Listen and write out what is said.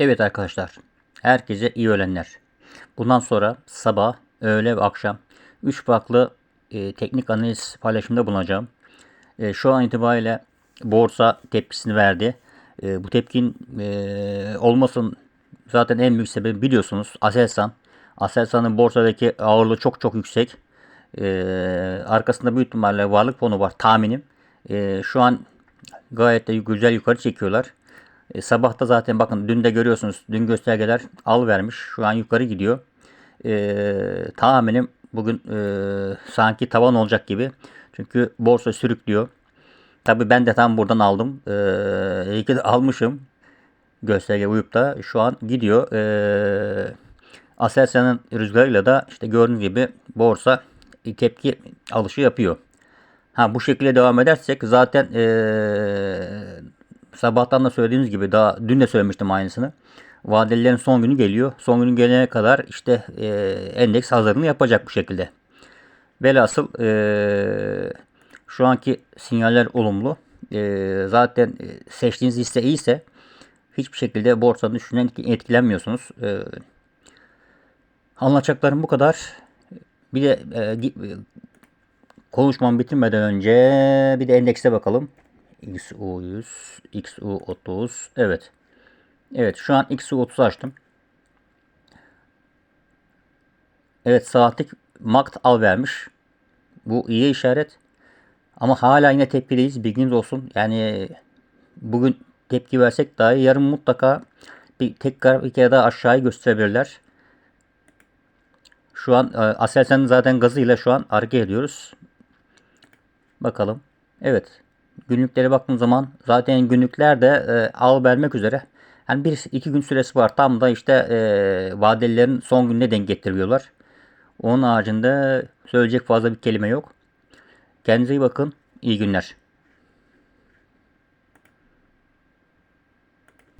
Evet arkadaşlar, herkese iyi öğlenler. Bundan sonra sabah, öğle ve akşam 3 farklı e, teknik analiz paylaşımında bulunacağım. E, şu an itibariyle borsa tepkisini verdi. E, bu tepkin e, olmasın zaten en büyük sebebi biliyorsunuz Aselsan. Aselsan'ın borsadaki ağırlığı çok çok yüksek. E, arkasında büyük ihtimalle varlık fonu var tahminim. E, şu an gayet de güzel yukarı çekiyorlar. E, sabahta zaten bakın dün de görüyorsunuz. Dün göstergeler al vermiş. Şu an yukarı gidiyor. E, tahminim bugün e, sanki tavan olacak gibi. Çünkü borsa sürüklüyor. Tabi ben de tam buradan aldım. E, iyi ki de almışım. Gösterge uyup da şu an gidiyor. E, Aselsan'ın rüzgarıyla da işte gördüğünüz gibi borsa tepki alışı yapıyor. Ha bu şekilde devam edersek zaten eee, sabahtan da söylediğimiz gibi daha dün de söylemiştim aynısını. Vadelilerin son günü geliyor. Son günü gelene kadar işte eee, endeks hazırlığını yapacak bu şekilde. Velhasıl eee, şu anki sinyaller olumlu. Eee, zaten e, seçtiğiniz hisse iyiyse hiçbir şekilde borsanın düşünen etkilenmiyorsunuz. Eee anlatacaklarım bu kadar. Bir de e, konuşmamı bitirmeden önce bir de endekse bakalım. XU100, XU30. Evet. Evet şu an XU30 açtım. Evet saatlik MACD al vermiş. Bu iyi işaret. Ama hala yine tepkideyiz. Bilginiz olsun. Yani bugün tepki versek dahi yarın mutlaka bir tekrar bir kere daha aşağıyı gösterebilirler. Şu an e, Aselsan'ın zaten gazıyla şu an hareket ediyoruz. Bakalım. Evet. Günlüklere baktığım zaman zaten günlükler de e, al vermek üzere. Yani bir iki gün süresi var. Tam da işte e, vadelilerin son gününe denk getiriyorlar. Onun haricinde söyleyecek fazla bir kelime yok. Kendinize iyi bakın. İyi günler.